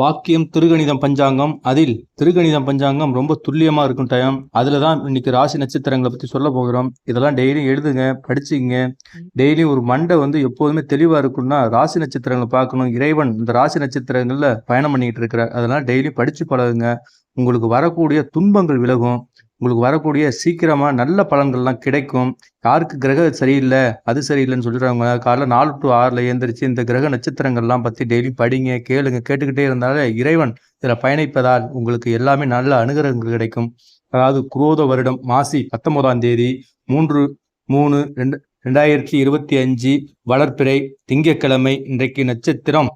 வாக்கியம் திருகணிதம் பஞ்சாங்கம். அதில் திருகணிதம் பஞ்சாங்கம் ரொம்ப துல்லியமாக இருக்கும் டைம் அதில் தான் இன்னைக்கு ராசி நட்சத்திரங்களை பற்றி சொல்ல போகிறோம். இதெல்லாம் டெய்லியும் எழுதுங்க படிச்சுங்க டெய்லியும் ஒரு மண்டை வந்து எப்போதுமே தெளிவாக இருக்கும்னா ராசி நட்சத்திரங்களை பார்க்கணும். இறைவன் இந்த ராசி நட்சத்திரங்களில் பயணம் பண்ணிக்கிட்டு இருக்கிறார். அதெல்லாம் டெய்லியும் படித்து பழகுங்க. உங்களுக்கு வரக்கூடிய துன்பங்கள் விலகும். உங்களுக்கு வரக்கூடிய சீக்கிரமாக நல்ல பலன்கள்லாம் கிடைக்கும். யாருக்கு கிரக சரியில்லை அது சரியில்லைன்னு சொல்லிடுறவங்க காலைல நாலு டு ஆறில் எழுந்திரிச்சு இந்த கிரக நட்சத்திரங்கள்லாம் பற்றி டெய்லி படிங்க கேளுங்க. கேட்டுக்கிட்டே இருந்தாலே இறைவன் இதில் பயணிப்பதால் உங்களுக்கு எல்லாமே நல்ல அனுகிரகங்கள் கிடைக்கும். அதாவது குரோத வருடம் மாசி பத்தொன்பதாம் தேதி மூன்று மூணு ரெண்டு ரெண்டாயிரத்தி இருபத்தி அஞ்சு வளர்ப்பிறை திங்கக்கிழமை இன்றைக்கு நட்சத்திரம்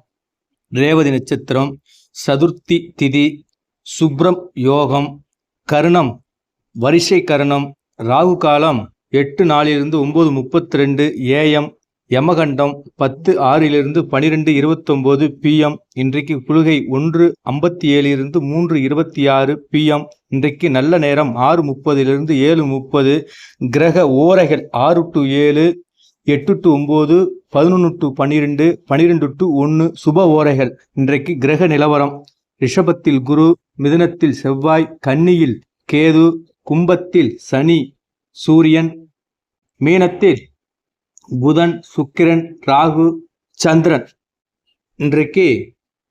ரேவதி நட்சத்திரம் சதுர்த்தி திதி சுப்ரம் யோகம் கருணம் வரிசை கரணம் ராகு காலம் எட்டு நாலிலிருந்து ஒம்பது முப்பத்தி ரெண்டு ஏஎம் யமகண்டம் பத்து ஆறிலிருந்து பனிரெண்டு இருபத்தொம்போது பிஎம் இன்றைக்கு புழுகை ஒன்று ஐம்பத்தி ஏழிலிருந்து மூன்று இருபத்தி ஆறு பிஎம் இன்றைக்கு நல்ல நேரம் ஆறு முப்பதிலிருந்து ஏழு முப்பது கிரக ஓரைகள் ஆறு டு ஏழு எட்டு டு ஒம்பது பதினொன்று டு பன்னிரெண்டு பன்னிரெண்டு டு ஒன்று சுப ஓரைகள் இன்றைக்கு கிரக நிலவரம் ரிஷபத்தில் குரு மிதனத்தில் செவ்வாய் கன்னியில் கேது கும்பத்தில் சனி சூரியன் மீனத்தில் புதன் சுக்கிரன் ராகு சந்திரன். இன்றைக்கு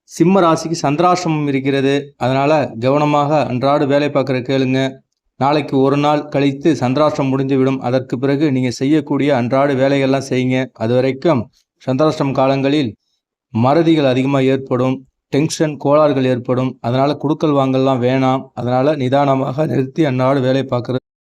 சிம்ம ராசிக்கு சந்திராசிரமம் இருக்கிறது. அதனால் கவனமாக அன்றாடு வேலை பார்க்குற கேளுங்க. நாளைக்கு ஒரு நாள் கழித்து சந்திராஷ்டிரம் முடிந்துவிடும். அதற்கு பிறகு நீங்கள் செய்யக்கூடிய அன்றாட வேலைகள்லாம் செய்யுங்க. அது வரைக்கும் சந்திராஷ்டிரம் காலங்களில் மறதிகள் அதிகமாக ஏற்படும். டென்ஷன் கோளாறுகள் ஏற்படும். அதனால் குடுக்கல் வாங்கல்லாம் வேணாம். அதனால் நிதானமாக நிறுத்தி அந்நாடு வேலை பார்க்குறது.